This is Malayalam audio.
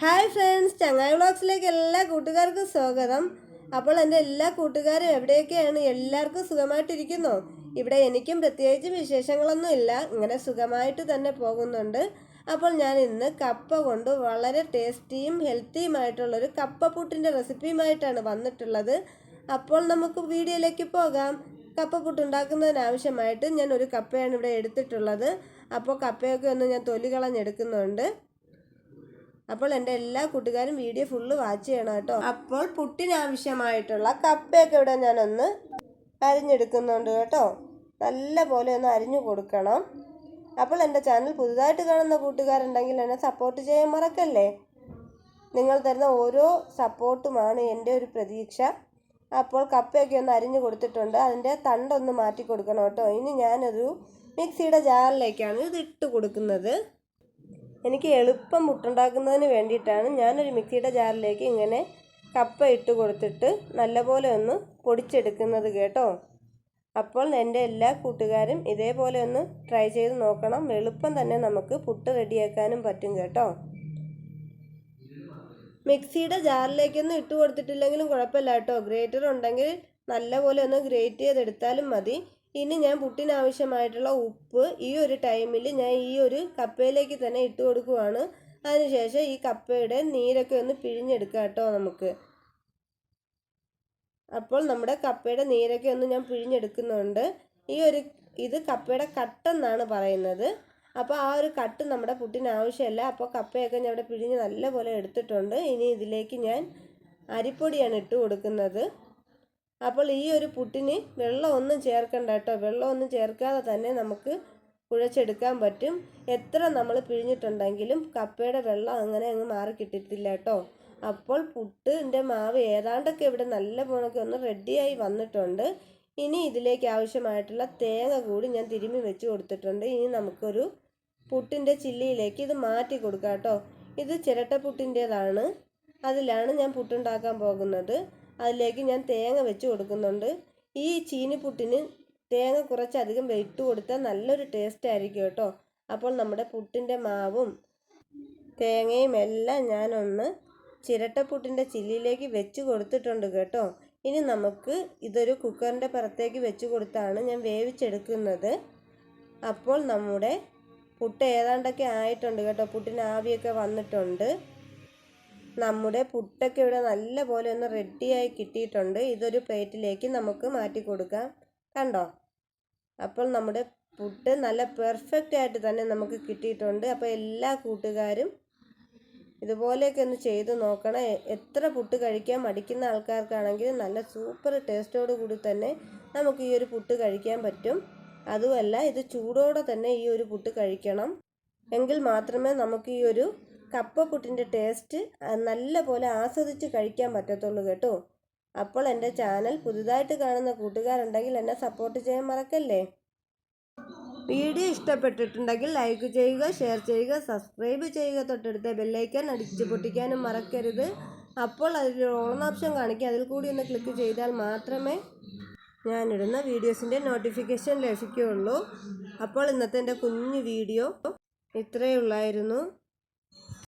ഹായ് ഫ്രണ്ട്സ് ചങ്ങായി വ്ളോഗ്സിലേക്ക് എല്ലാ കൂട്ടുകാർക്കും സ്വാഗതം. അപ്പോൾ എന്റെ എല്ലാ കൂട്ടുകാരും എവിടെയൊക്കെയാണ്? എല്ലാവർക്കും സുഖമായിട്ടിരിക്കുന്നോ? ഇവിടെ എനിക്കും പ്രത്യേകിച്ച് വിശേഷങ്ങളൊന്നും ഇല്ല. ഇങ്ങനെ സുഖമായിട്ട് തന്നെ പോകുന്നുണ്ട്. അപ്പോൾ ഞാൻ ഇന്ന് കപ്പ കൊണ്ട് വളരെ ടേസ്റ്റിയും ഹെൽത്തിയുമായിട്ടുള്ളൊരു കപ്പ പുട്ടിന്റെ റെസിപ്പിയുമായിട്ടാണ് വന്നിട്ടുള്ളത്. അപ്പോൾ നമുക്ക് വീഡിയോയിലേക്ക് പോകാം. കപ്പ ഉണ്ടാക്കുന്നതിനാവശ്യമായിട്ട് ഞാൻ ഒരു കപ്പയാണ് ഇവിടെ എടുത്തിട്ടുള്ളത്. അപ്പോൾ കപ്പയൊക്കെ ഒന്ന് ഞാൻ തൊലി കളഞ്ഞെടുക്കുന്നുണ്ട്. അപ്പോൾ എന്റെ എല്ലാ കൂട്ടുകാരും വീഡിയോ ഫുള്ള് വാച്ച് ചെയ്യണം കേട്ടോ. അപ്പോൾ പുട്ടിനാവശ്യമായിട്ടുള്ള കപ്പയൊക്കെ ഇവിടെ ഞാനൊന്ന് അരിഞ്ഞെടുക്കുന്നുണ്ട് കേട്ടോ. നല്ല പോലെ ഒന്ന് അരിഞ്ഞു കൊടുക്കണം. അപ്പോൾ എന്റെ ചാനൽ പുതുതായിട്ട് കാണുന്ന കൂട്ടുകാരുണ്ടെങ്കിൽ എന്നെ സപ്പോർട്ട് ചെയ്യാൻ മറക്കല്ലേ? നിങ്ങൾ തരുന്ന ഓരോ സപ്പോർട്ടുമാണ് എന്റെ ഒരു പ്രതീക്ഷ. അപ്പോൾ കപ്പയൊക്കെ ഒന്ന് അരിഞ്ഞു കൊടുത്തിട്ടുണ്ട്. അതിന്റെ തണ്ടൊന്ന് മാറ്റി കൊടുക്കണം കേട്ടോ. ഇനി ഞാനൊരു മിക്സിയുടെ ജാറിലേക്കാണ് ഇത് ഇട്ട് കൊടുക്കുന്നത്. എനിക്ക് എളുപ്പം മുട്ടുണ്ടാക്കുന്നതിന് വേണ്ടിയിട്ടാണ് ഞാനൊരു മിക്സിയുടെ ജാറിലേക്ക് ഇങ്ങനെ കപ്പ ഇട്ട് കൊടുത്തിട്ട് നല്ലപോലെ ഒന്ന് പൊടിച്ചെടുക്കുന്നത് കേട്ടോ. അപ്പോൾ എന്റെ എല്ലാ കൂട്ടുകാരും ഇതേപോലെ ഒന്ന് ട്രൈ ചെയ്ത് നോക്കണം. എളുപ്പം തന്നെ നമുക്ക് പുട്ട് റെഡിയാക്കാനും പറ്റും കേട്ടോ. മിക്സിയുടെ ജാറിലേക്കൊന്നും ഇട്ട് കൊടുത്തിട്ടില്ലെങ്കിലും കുഴപ്പമില്ല കേട്ടോ. ഗ്രേറ്റർ ഉണ്ടെങ്കിൽ നല്ലപോലെ ഒന്ന് ഗ്രേറ്റ് ചെയ്തെടുത്താലും മതി. ഇനി ഞാൻ പുട്ടിനാവശ്യമായിട്ടുള്ള ഉപ്പ് ഈ ഒരു ടൈമിൽ ഞാൻ ഈ ഒരു കപ്പയിലേക്ക് തന്നെ ഇട്ട് കൊടുക്കുവാണ്. അതിനുശേഷം ഈ കപ്പയുടെ നീരൊക്കെ ഒന്ന് പിഴിഞ്ഞെടുക്കാം കേട്ടോ നമുക്ക്. അപ്പോൾ നമ്മുടെ കപ്പയുടെ നീരൊക്കെ ഒന്ന് ഞാൻ പിഴിഞ്ഞെടുക്കുന്നുണ്ട്. ഈ ഒരു ഇത് കപ്പയുടെ കട്ടെന്നാണ് പറയുന്നത്. അപ്പോൾ ആ ഒരു കട്ട് നമ്മുടെ പുട്ടിന് ആവശ്യമല്ല അപ്പോൾ കപ്പയൊക്കെ ഞാൻ ഇവിടെ പിഴിഞ്ഞ് നല്ലപോലെ എടുത്തിട്ടുണ്ട്. ഇനി ഇതിലേക്ക് ഞാൻ അരിപ്പൊടിയാണ് ഇട്ട് കൊടുക്കുന്നത്. അപ്പോൾ ഈ ഒരു പുട്ടിന് വെള്ളമൊന്നും ചേർക്കണ്ട കേട്ടോ. വെള്ളമൊന്നും ചേർക്കാതെ തന്നെ നമുക്ക് കുഴച്ചെടുക്കാൻ പറ്റും. എത്ര നമ്മൾ പിഴിഞ്ഞിട്ടുണ്ടെങ്കിലും കപ്പയുടെ വെള്ളം അങ്ങനെ അങ്ങ് മാറി കിട്ടിയിട്ടില്ല കേട്ടോ. അപ്പോൾ പുട്ടിന്റെ മാവ് ഏതാണ്ടൊക്കെ ഇവിടെ നല്ല പോണൊക്കെ ഒന്ന് റെഡിയായി വന്നിട്ടുണ്ട്. ഇനി ഇതിലേക്ക് ആവശ്യമായിട്ടുള്ള തേങ്ങ കൂടി ഞാൻ തിരുമ്മി വെച്ച് കൊടുത്തിട്ടുണ്ട്. ഇനി നമുക്കൊരു പുട്ടിന്റെ ചില്ലിയിലേക്ക് ഇത് മാറ്റി കൊടുക്കാം കേട്ടോ. ഇത് ചിരട്ട പുട്ടിന്റേതാണ്. അതിലാണ് ഞാൻ പുട്ടുണ്ടാക്കാൻ പോകുന്നത്. അതിലേക്ക് ഞാൻ തേങ്ങ വെച്ച് കൊടുക്കുന്നുണ്ട്. ഈ ചീനിപ്പുട്ടിന് തേങ്ങ കുറച്ചധികം വെയിറ്റ് കൊടുത്താൽ നല്ലൊരു ടേസ്റ്റ് ആയിരിക്കും കേട്ടോ. അപ്പോൾ നമ്മുടെ പുട്ടിന്റെ മാവും തേങ്ങയും എല്ലാം ഞാനൊന്ന് ചിരട്ടപ്പുട്ടിന്റെ ചില്ലിയിലേക്ക് വെച്ച് കൊടുത്തിട്ടുണ്ട് കേട്ടോ. ഇനി നമുക്ക് ഇതൊരു കുക്കറിന്റെ പുറത്തേക്ക് വെച്ച് കൊടുത്താണ് ഞാൻ വേവിച്ചെടുക്കുന്നത്. അപ്പോൾ നമ്മുടെ പുട്ട് ഏതാണ്ടൊക്കെ ആയിട്ടുണ്ട് കേട്ടോ. പുട്ടിന് ആവിയൊക്കെ വന്നിട്ടുണ്ട്. നമ്മുടെ പുട്ടൊക്കെ ഇവിടെ നല്ല പോലെ ഒന്ന് റെഡിയായി കിട്ടിയിട്ടുണ്ട്. ഇതൊരു പ്ലേറ്റിലേക്ക് നമുക്ക് മാറ്റി കൊടുക്കാം. കണ്ടോ? അപ്പോൾ നമ്മുടെ പുട്ട് നല്ല പെർഫെക്റ്റ് ആയിട്ട് തന്നെ നമുക്ക് കിട്ടിയിട്ടുണ്ട്. അപ്പോൾ എല്ലാ കൂട്ടുകാരും ഇതുപോലെയൊക്കെ ഒന്ന് ചെയ്ത് നോക്കണം. എത്ര പുട്ട് കഴിക്കാൻ മടിക്കുന്ന ആൾക്കാർക്കാണെങ്കിൽ നല്ല സൂപ്പർ ടേസ്റ്റോട് കൂടി തന്നെ നമുക്ക് ഈ ഒരു പുട്ട് കഴിക്കാൻ പറ്റും. അതുമല്ല ഇത് ചൂടോടെ തന്നെ ഈ ഒരു പുട്ട് കഴിക്കണം. എങ്കിൽ മാത്രമേ നമുക്ക് ഈ ഒരു കപ്പ പുട്ടിന്റെ ടേസ്റ്റ് നല്ല പോലെ ആസ്വദിച്ച് കഴിക്കാൻ പറ്റത്തുള്ളൂ കേട്ടോ. അപ്പോൾ എന്റെ ചാനൽ പുതുതായിട്ട് കാണുന്ന കൂട്ടുകാരുണ്ടെങ്കിൽ എന്നെ സപ്പോർട്ട് ചെയ്യാൻ മറക്കല്ലേ? വീഡിയോ ഇഷ്ടപ്പെട്ടിട്ടുണ്ടെങ്കിൽ ലൈക്ക് ചെയ്യുക ഷെയർ ചെയ്യുക സബ്സ്ക്രൈബ് ചെയ്യുക. തൊട്ടടുത്ത ബെല്ലൈക്കൻ അടിച്ച് പൊട്ടിക്കാനും മറക്കരുത്. അപ്പോൾ അതിൽ ഓൺ ഓപ്ഷൻ കാണിക്കുക അതിൽ കൂടി ഒന്ന് ക്ലിക്ക് ചെയ്താൽ മാത്രമേ ഞാനിടുന്ന വീഡിയോസിന്റെ നോട്ടിഫിക്കേഷൻ ലഭിക്കുകയുള്ളൂ. അപ്പോൾ ഇന്നത്തെ എന്റെ കുഞ്ഞു വീഡിയോ ഇത്രയേ ഉള്ളായിരുന്നു.